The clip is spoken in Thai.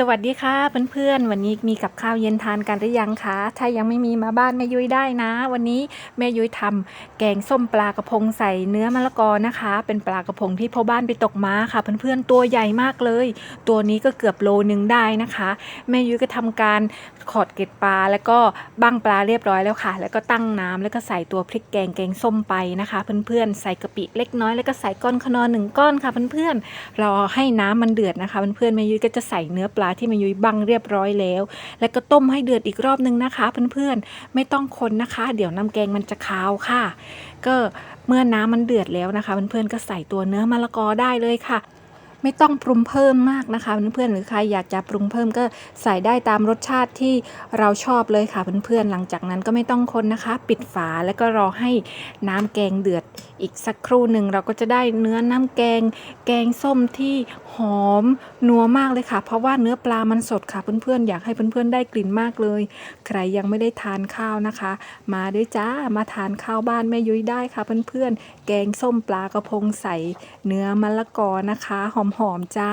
สวัสดีค่ะเพื่อนๆ วันนี้มีกับข้าวเย็นทานกันหรือยังคะถ้ายังไม่มีมาบ้านแม่ยุ้ยได้นะ วันนี้แม่ยุ้ยทำแกงส้มปลากระพงใส่เนื้อมะละกอนะคะ เป็นปลากระพงที่พ่อบ้านไปตกม้าค่ะ เพื่อนๆตัวใหญ่มากเลย ตัวนี้ก็เกือบโลนึงได้นะคะ แม่ยุ้ยก็ทำการขอดเกล็ดปลาแล้วก็บั้งปลาเรียบร้อยแล้วค่ะ แล้วก็ตั้งน้ำแล้วก็ใส่ตัวพริกแกงแกงส้มไปนะคะ เพื่อนๆใส่กะปิเล็กน้อยแล้วก็ใส่ก้อนขนอหนึ่งก้อนค่ะเพื่อนๆรอให้น้ำมันเดือดนะคะ เพื่อนๆแม่ยุ้ยก็จะใส่เนื้อปลาที่มันยุ้ยบังเรียบร้อยแล้ว แล้วก็ต้มให้เดือดอีกรอบนึงนะคะ เพื่อนๆ ไม่ต้องคนนะคะ เดี๋ยวน้ำแกงมันจะคาวค่ะ ก็เมื่อน้ำมันเดือดแล้วนะคะ เพื่อนๆ ก็ใส่ตัวเนื้อมะละกอได้เลยค่ะ ไม่ต้องปรุงเพิ่มมากนะคะเพื่อนๆหรือใครอยากจะปรุงเพิ่มก็ใส่ได้ตามรสชาติที่เราชอบเลยค่ะเพื่อนๆหลังจากนั้นก็ไม่ต้องคนนะคะ ปิดฝาแล้วก็รอให้น้ำแกงเดือดอีกสักครู่หนึ่งเราก็จะได้เนื้อน้ำแกง แกงส้มที่หอมนัวมากเลยค่ะ เพราะว่าเนื้อปลามันสดค่ะเพื่อนๆอยากให้เพื่อนๆได้กลิ่นมากเลย ใครยังไม่ได้ทานข้าวนะคะ มาด้วยจ้ามาทานข้าวบ้านแม่ยุ้ยได้ค่ะเพื่อนๆแกงส้มปลากระพงใส่เนื้อมะละกอนะคะหอมหอมๆจ้า